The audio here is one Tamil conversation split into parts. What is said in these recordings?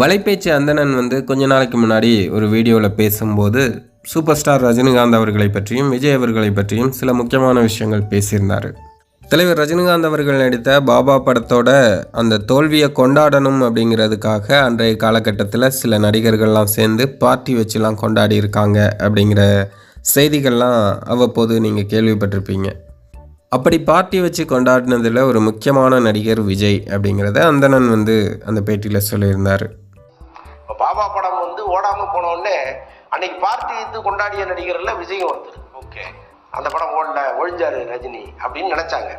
வலைப்பேச்சு அந்தணன் வந்து கொஞ்ச நாளைக்கு முன்னாடி ஒரு வீடியோவில் பேசும்போது சூப்பர் ஸ்டார் ரஜினிகாந்த் அவர்களை பற்றியும் விஜய் அவர்களை பற்றியும் சில முக்கியமான விஷயங்கள் பேசியிருந்தார். தலைவர் ரஜினிகாந்த் அவர்கள் நடித்த பாபா படத்தோட அந்த தோல்வியை கொண்டாடணும் அப்படிங்கிறதுக்காக அன்றைய காலகட்டத்தில் சில நடிகர்கள்லாம் சேர்ந்து பார்ட்டி வச்சுலாம் கொண்டாடி இருக்காங்க அப்படிங்கிற செய்திகள்லாம் அவ்வப்போது நீங்கள் கேள்விப்பட்டிருப்பீங்க. அப்படி பார்ட்டி வச்சு கொண்டாடினதில் ஒரு முக்கியமான நடிகர் விஜய் அப்படிங்கிறத அந்தணன் வந்து அந்த பேட்டியில் சொல்லியிருந்தார். ஓடாம போன உடனே அன்னைக்கு பார்ட்டி எடுத்து கொண்டாடிய நடிகர்ல விஜயும் ஒருத்தர். ஓகே. அந்த படம் ஓடல ஒழிஞ்சாரு ரஜினி அப்படின்னு நினைச்சாங்க.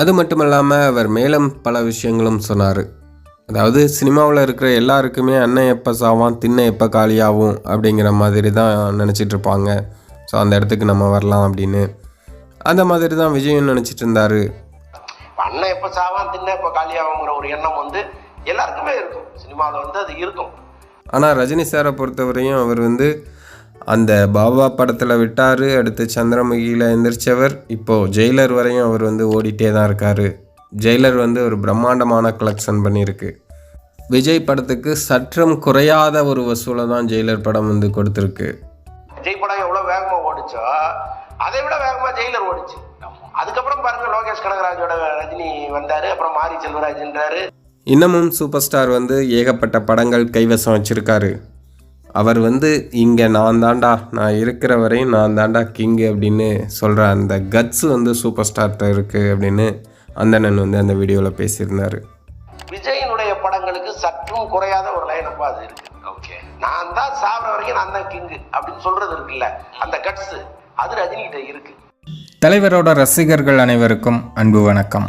அது மட்டும் இல்லாமல் அவர் மேலும் பல விஷயங்களும் சொன்னார். அதாவது சினிமாவில் இருக்கிற எல்லாருக்குமே அண்ணன் எப்போ சாவான் திண்ணை எப்போ காலியாகும் அப்படிங்கிற மாதிரி தான் நினச்சிட்டு இருப்பாங்க. ஸோ அந்த இடத்துக்கு நம்ம வரலாம் அப்படின்னு. அந்த மாதிரி தான் விஜயும் நினச்சிட்டு இருந்தார். இப்ப அண்ணன் எப்ப சாவான் தின்ன எப்ப காலியாகுங்கிற ஒரு எண்ணம் வந்து எல்லாருக்குமே இருக்கும். சினிமாவில் வந்து அது இருக்கும். ஆனால் ரஜினி சாரை பொறுத்தவரையும் அவர் வந்து அந்த பாபா படத்தில் விட்டார் அடுத்து சந்திரமுகியில் எந்திரிச்சவர். இப்போது ஜெயிலர் வரையும் அவர் வந்து ஓடிட்டே தான் இருக்கார். ஜெயிலர் வந்து ஒரு பிரம்மாண்டமான கலெக்ஷன் பண்ணியிருக்கு. விஜய் படத்துக்கு சற்றும் குறையாத ஒரு வசூலை தான் ஜெயிலர் படம் வந்து கொடுத்துருக்கு. விஜய் படம் எவ்வளோ வேகமாக ஓடிச்சோ அதை விட வேகமாக ஜெயிலர் ஓடிச்சு. அதுக்கப்புறம் பாருங்க லோகேஷ் கனகராஜோட ரஜினி வந்தார் அப்புறம் மாரி செல்வராஜ்ன்றாரு. இன்னமும் சூப்பர் ஸ்டார் வந்து ஏகப்பட்ட படங்கள் கைவசம் வச்சுருக்காரு. அவர் வந்து இங்கே நான் தாண்டா நான் இருக்கிற வரையும் நான் தாண்டா கிங்கு அப்படின்னு சொல்கிற அந்த கட்ஸ் வந்து சூப்பர் ஸ்டார்கிட்ட இருக்குது அப்படின்னு அந்தணன் வந்து அந்த வீடியோவில் பேசியிருந்தார். விஜயினுடைய படங்களுக்கு சற்றும் குறையாத ஒரு லைனப்பா அது இருக்கு. ஓகே நான் தான் சாப்பிட வரைக்கும் நான் தான் கிங்கு அப்படின்னு சொல்றது இருக்குல்ல அந்த கட்ஸ் அது ரஜினி கிட்ட இருக்கு. தலைவரோட ரசிகர்கள் அனைவருக்கும் அன்பு வணக்கம்.